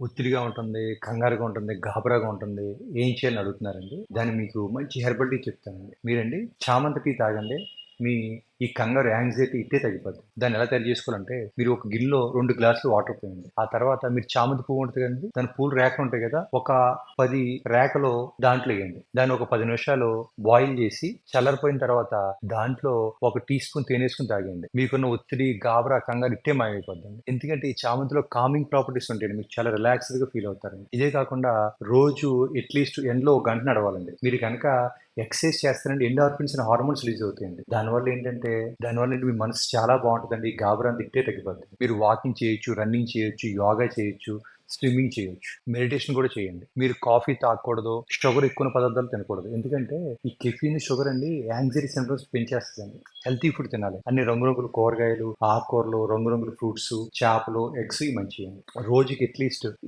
ఒత్తిడిగా ఉంటుంది కంగారుగా ఉంటుంది గాబరాగా ఉంటుంది. ఏం చేయాలని అడుగుతున్నారండి? దాన్ని మీకు మంచి హెర్బల్ టీ చెప్తానండి. మీరండి చామంతి టీ తాగండి. మీ ఈ కంగారు యాంగ్జైటీ ఇట్టే తగ్గిపోద్ది. దాన్ని ఎలా తయారు చేసుకోవాలంటే మీరు ఒక గిన్నెలో రెండు గ్లాసులు వాటర్ పోయండి. ఆ తర్వాత మీరు చామంతి పువ్వు ఉంటుంది కదండి దాని పూలు రేకలు ఉంటాయి కదా ఒక పది రేకలో దాంట్లో వేయండి. దాన్ని ఒక పది నిమిషాలు బాయిల్ చేసి చల్లరిపోయిన తర్వాత దాంట్లో ఒక టీ స్పూన్ తేనె వేసుకుని తాగండి మీకున్న ఒత్తిడి గాబరా కంగారు ఇట్టే మాయమైపోద్దండి. ఎందుకంటే ఈ చామంతిలో కామింగ్ ప్రాపర్టీస్ ఉంటాయండి. మీకు చాలా రిలాక్స్డ్గా ఫీల్ అవుతారండి. ఇదే కాకుండా రోజు అట్లీస్ట్ ఎండ్లో ఒక గంట నడవాలండి. మీరు కనుక ఎక్సర్సైజ్ చేస్తారంటే ఎండార్ఫిన్స్ అనే హార్మోన్స్ రిలీజ్ అవుతాయండి. దానివల్ల ఏంటంటే దానివల్ల ఏంటి మీ మనసు చాలా బాగుంటుందండి. గాబరా తిట్టే తగ్గిపోతుంది మీరు వాకింగ్ చేయొచ్చు రన్నింగ్ చేయొచ్చు యోగా చేయొచ్చు స్విమ్మింగ్ చేయొచ్చు మెడిటేషన్ కూడా చేయండి. మీరు కాఫీ తాగకూడదు షుగర్ ఎక్కువ పదార్థాలు తినకూడదు. ఎందుకంటే ఈ కెఫీన్ షుగర్ అండి యాంగ్జైటీ సింటమ్స్ పెంచేస్తుందండి హెల్తీ ఫుడ్ తినాలి. అన్ని రంగురంగుల కూరగాయలు ఆకుకూరలు రంగురంగుల ఫ్రూట్స్ చేపలు ఎగ్స్ ఇవి మంచివి రోజుకి అట్లీస్ట్